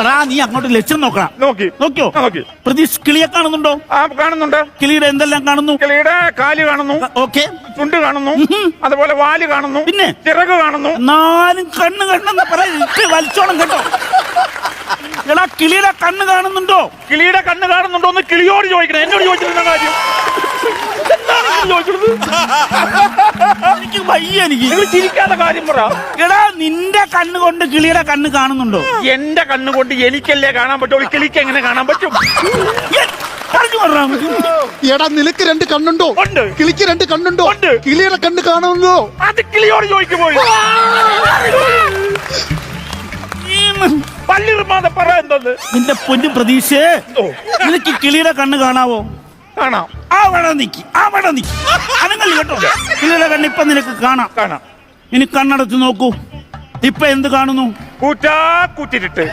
എടാ നീ അങ്ങോട്ട് ലക്ഷ്യം നോക്കണം. നോക്കി. നോക്കിയോ? നോക്കി. പ്രതീഷ് കിളിയെ കാണുന്നുണ്ടോ? ആ കാണുന്നുണ്ട്. കിളിയുടെ എന്തെല്ലാം കാണുന്നു? കിളിയുടെ കാൽ കാണുന്നു. ഓക്കെ. ചുണ്ട് കാണുന്നു. അതുപോലെ വാൽ കാണുന്നു. പിന്നെ? ചിറക് കാണുന്നു. നാലും കണ്ണ് കണ്ണെന്ന് പറയാ വലിച്ചോണം കേട്ടോ. എടാ കിളിയുടെ കണ്ണ് കാണുന്നുണ്ടോ? കിളിയുടെ കണ്ണ് കാണുന്നുണ്ടോ എന്ന് കിളിയോട് ചോദിക്കണം. എന്നോട് ചോദിച്ചിരുന്ന കാര്യം? എന്താണ് ചോദിച്ചത് എനിക്ക് വയ്യ എനിക്ക്. നിങ്ങൾ ചിരിക്കാത്ത കാര്യം പറ. എടാ നിന്റെ കണ്ണ് കൊണ്ട് കിളിയുടെ കണ്ണ് കാണുന്നുണ്ടോ? എന്റെ കണ്ണുകൊണ്ട് എനിക്കല്ലേ കാണാൻ പറ്റുള്ളൂ കിളിക്ക് എങ്ങനെ കാണാൻ പറ്റും? പറഞ്ഞു പറഞ്ഞാ എടാ നിനക്ക് രണ്ട് കണ്ണുണ്ടോ? ഉണ്ട്. കിളിക്ക് രണ്ട് കണ്ണുണ്ടോ? ഉണ്ട്. കിളിയുടെ കണ്ണ് കാണുന്നോ അത് കിളിയോട് ചോദിക്കുമോ ഈ പല്ലിറുമാതെ പറ എന്തത് നിന്റെ പൊന്നു പ്രതീക്ഷേ. ഓ. നിനക്ക് കിളിയുടെ കണ്ണ് കാണാവോ? കാണാം. അവിടെ നിക്കി അവിടെ നിക്കി. അനങ്ങല്ല കേട്ടോ. കിളിയുടെ കണ്ണ് ഇപ്പൊ നിനക്ക് കാണാം. കാണാം. ഇനി കണ്ണടച്ച് നോക്കൂ. ഇപ്പൊ എന്ത് കാണുന്നു? കൂറ്റാ കൂറ്റിട്ട്